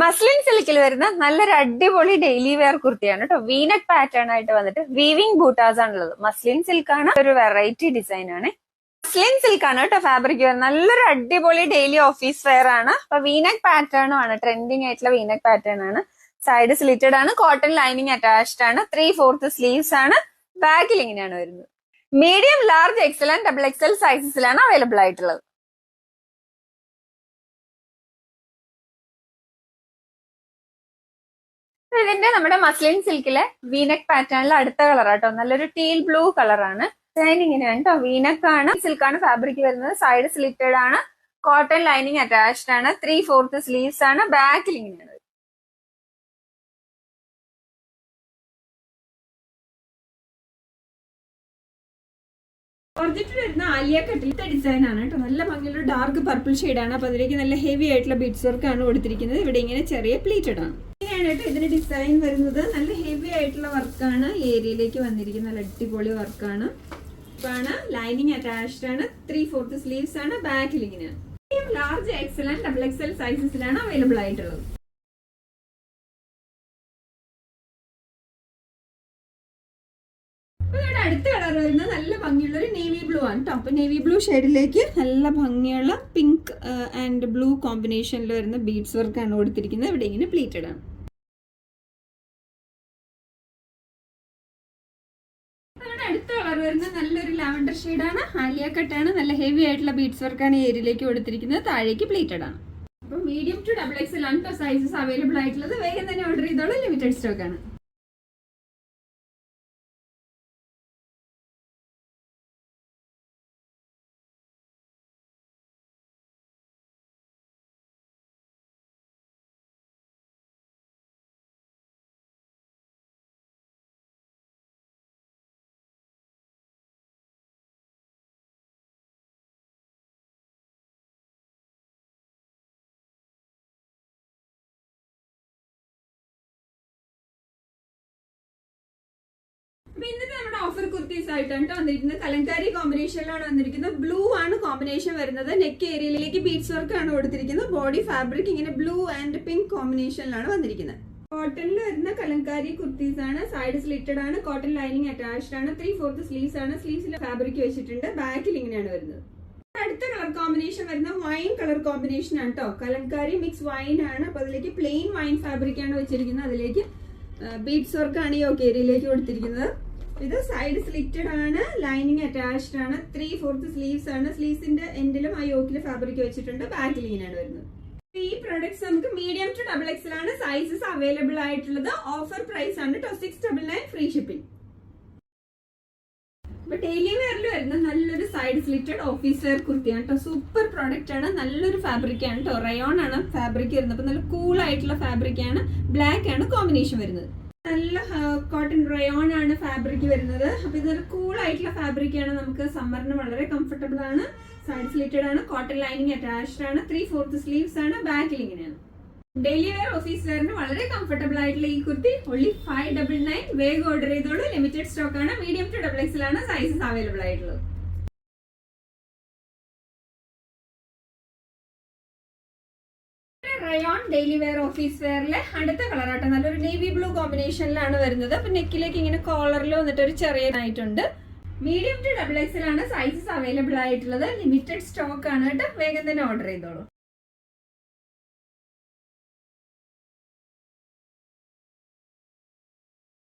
Muslin സിൽക്കിൽ വരുന്ന നല്ലൊരു അടിപൊളി ഡെയിലി വെയർ കുർത്തിയാണ് കേട്ടോ വീനക് പാറ്റേൺ ആയിട്ട് വന്നിട്ട് വീവിംഗ് ബൂട്ടാസ് ആണുള്ളത്. മസ്ലിൻ സിൽക്ക് ആണ്. ഒരു വെറൈറ്റി ഡിസൈൻ ആണ്. മസ്ലിൻ സിൽക്ക് ആണ് കേട്ടോ ഫാബ്രിക് നല്ലൊരു അടിപൊളി ഡെയിലി ഓഫീസ് വെയർ ആണ്. അപ്പൊ വീനക് പാറ്റേണും ആണ്. ട്രെൻഡിങ് ആയിട്ടുള്ള വീനക് പാറ്റേൺ ആണ്. സൈഡ് സ്ലിറ്റഡ് ആണ്. കോട്ടൺ ലൈനിങ് അറ്റാച്ച്ഡ് ആണ്. ത്രീ ഫോർത്ത് സ്ലീവ്സ് ആണ് ബാക്കിൽ ഇങ്ങനെയാണ് വരുന്നത്. Medium large XL and double XL സൈസസിലാണ് available ആയിട്ടുള്ളത്. ഇതിന്റെ നമ്മുടെ മസ്ലിൻ സിൽക്കിലെ വീനക് പാറ്റേണിലെ അടുത്ത കളർ ആട്ടോ. നല്ലൊരു ടീൽ ബ്ലൂ കളറാണ് ഡിസൈൻ ഇങ്ങനെയാണ് കേട്ടോ വീനക് ആണ്. സിൽക്കാണ് ഫാബ്രിക് വരുന്നത്. സൈഡ് സ്ലിറ്റഡ് ആണ്. കോട്ടൺ ലൈനിങ് അറ്റാച്ച്ഡ് ആണ്. ത്രീ ഫോർത്ത് സ്ലീവ്സ് ആണ് ബാക്കിൽ ഇങ്ങനെയാണ്. ഓർജിറ്റ് വരുന്ന ആലിയ കട്ടിലത്തെ ഡിസൈൻ ആണ് കേട്ടോ നല്ല ഭംഗിയുള്ള ഡാർക്ക് പർപ്പിൾ ആണ്. അപ്പൊ അതിലേക്ക് നല്ല ഹെവി ആയിട്ടുള്ള ബീഡ്സ് വർക്ക് ആണ് കൊടുത്തിരിക്കുന്നത്. ഇവിടെ ഇങ്ങനെ ചെറിയ പ്ലീറ്റഡ് ആണ്. ഇങ്ങനെയാണ് കേട്ടോ ഇതിന് ഡിസൈൻ വരുന്നത്. നല്ല ഹെവി ആയിട്ടുള്ള വർക്കാണ് ഏരിയയിലേക്ക് വന്നിരിക്കുന്ന നല്ല അടിപൊളി വർക്കാണ് ആണ്. ലൈനിങ് അറ്റാച്ച്ഡ് ആണ്. ത്രീ ഫോർത്ത് സ്ലീവ്സ് ആണ്. ബാക്കിൽ ഇങ്ങനെയാണ് large XL and double XL സൈസസിലാണ് available ആയിട്ടുള്ളത്. അടുത്ത കളർ വരുന്നത് നല്ല ഭംഗിയുള്ള ഒരു നേവി ബ്ലൂ ആണ് കേട്ടോ അപ്പൊ നേവി ബ്ലൂ ഷെയ്ഡിലേക്ക് നല്ല ഭംഗിയുള്ള പിങ്ക് ആൻഡ് ബ്ലൂ കോമ്പിനേഷനിൽ വരുന്ന ബീഡ്സ് വർക്ക് ആണ് കൊടുത്തിരിക്കുന്നത്. ഇവിടെ ഇങ്ങനെ പ്ലീറ്റഡ് ആണ്. അടുത്ത കളർ വരുന്ന നല്ലൊരു ലാവൻഡർ ഷെയ്ഡാണ്. ആലിയ കട്ടാണ്. നല്ല ഹെവി ആയിട്ടുള്ള ബീഡ്സ് വർക്കാണ് ഏരിയയിലേക്ക് കൊടുത്തിരിക്കുന്നത്. താഴേക്ക് പ്ലീറ്റഡ് ആണ്. അപ്പോൾ മീഡിയം ടു ഡബിൾ എക്സ് ആണ് സൈസസ് അവൈലബിൾ ആയിട്ടുള്ളത് വേഗം തന്നെ ഓർഡർ ചെയ്തോളൂ. ലിമിറ്റഡ് സ്റ്റോക്ക് ഓഫർ കുർത്തീസ് ആയിട്ടാണ് ട്ടോ വന്നിരിക്കുന്നത്. കലങ്കാരി കോമ്പിനേഷനിലാണ് വന്നിരിക്കുന്നത്. ബ്ലൂ ആണ് കോമ്പിനേഷൻ വരുന്നത്. നെക്ക് ഏരിയയിലേക്ക് ബീഡ്സ് വർക്ക് ആണ് കൊടുത്തിരിക്കുന്നത്. ബോഡി ഫാബ്രിക് ഇങ്ങനെ ബ്ലൂ ആൻഡ് പിങ്ക് കോമ്പിനേഷനിലാണ് വന്നിരിക്കുന്നത്. കോട്ടണിൽ വരുന്ന കലങ്കാരി കുർത്തീസ് ആണ് സൈഡ് സ്ലിറ്റഡ് ആണ്. കോട്ടൺ ലൈനിങ് അറ്റാച്ച്ഡ് ആണ്. ത്രീ ഫോർത്ത് സ്ലീവ്സ് ആണ് സ്ലീവ്സിൽ ഫാബ്രിക് വെച്ചിട്ടുണ്ട്. ബാക്കിൽ ഇങ്ങനെയാണ് വരുന്നത്. അടുത്ത കളർ കോമ്പിനേഷൻ വരുന്ന വൈൻ കളർ കോമ്പിനേഷൻ ആണ് കേട്ടോ. കലങ്കാരി മിക്സ് വൈൻ ആണ്. അപ്പൊ അതിലേക്ക് പ്ലെയിൻ വൈൻ ഫാബ്രിക് ആണ് വെച്ചിരിക്കുന്നത്. അതിലേക്ക് ബീഡ്സ് വർക്ക് ആണ് ഈ ഒക്കെ ഏരിയയിലേക്ക് കൊടുത്തിരിക്കുന്നത്. ഇത് സൈഡ് സ്ലിറ്റഡ് ആണ് ലൈനിങ് അറ്റാച്ച്ഡ് ആണ് ത്രീ ഫോർത്ത് സ്ലീവ്സ് ആണ് സ്ലീവ്സിന്റെ എൻഡിലും ആ യോക്കിൽ ഫാബ്രിക് വെച്ചിട്ടുണ്ട് ബാക്ക് ലീൻ ആണ് വരുന്നത്. ഈ പ്രൊഡക്ട്സ് നമുക്ക് മീഡിയം ടു ഡബിൾ എക്സൽ ആണ് സൈസസ് അവൈലബിൾ ആയിട്ടുള്ളത്. ഓഫർ പ്രൈസ് ആണ് കേട്ടോ six double nine free shipping അപ്പൊ ഡെയിലി വെയറിൽ വരുന്ന നല്ലൊരു സൈഡ് സ്ലിറ്റഡ് ഓഫീസ് വെയർ കുർത്തിയാണ് കേട്ടോ സൂപ്പർ പ്രോഡക്റ്റ് ആണ് നല്ലൊരു ഫാബ്രിക് ആണ് കേട്ടോ റയോൺ ആണ് ഫാബ്രിക് വരുന്നത്. അപ്പൊ നല്ല കൂൾ ആയിട്ടുള്ള ഫാബ്രിക് ആണ്. ബ്ലാക്ക് ആണ് കോമ്പിനേഷൻ വരുന്നത്. നല്ല കോട്ടൺ റയോൺ ആണ് ഫാബ്രിക് വരുന്നത്. അപ്പൊ ഇതൊരു കൂൾ ആയിട്ടുള്ള ഫാബ്രിക് ആണ്. നമുക്ക് സമ്മറിന് വളരെ കംഫർട്ടബിൾ ആണ്. സൈഡ് സ്ലിറ്റഡ് ആണ്. കോട്ടൺ ലൈനിങ് അറ്റാച്ച്ഡ് ആണ്. ത്രീ ഫോർത്ത് സ്ലീവ്സ് ആണ്. ബാക്കിൽ ഇങ്ങനെയാണ്. ഡെയിലി വെയർ ഓഫീസ് വെയറിന് വളരെ കംഫർട്ടബിൾ ആയിട്ടുള്ള ഈ kurti only five double nine വേഗം ഓർഡർ ചെയ്തോളൂ. ലിമിറ്റഡ് സ്റ്റോക്ക് ആണ്. മീഡിയം ടു ഡബിൾ എക്സിലാണ് സൈസസ് അവൈലബിൾ ആയിട്ടുള്ളത്. റയോൺ ഡെയിലി വെയർ ഓഫീസ് വെയറിലെ അടുത്ത കളർ ആട്ടോ. നല്ലൊരു നേവി ബ്ലൂ കോമ്പിനേഷനിലാണ് വരുന്നത്. അപ്പൊ നെക്കിലേക്ക് ഇങ്ങനെ കോളറിൽ വന്നിട്ട് ഒരു ചെറിയ ആയിട്ടുണ്ട്. മീഡിയം ടു ഡബിൾ എക്സിലാണ് സൈസസ് അവൈലബിൾ ആയിട്ടുള്ളത്. ലിമിറ്റഡ് സ്റ്റോക്ക് ആണ് കേട്ടോ. വേഗം തന്നെ ഓർഡർ ചെയ്തോളൂ.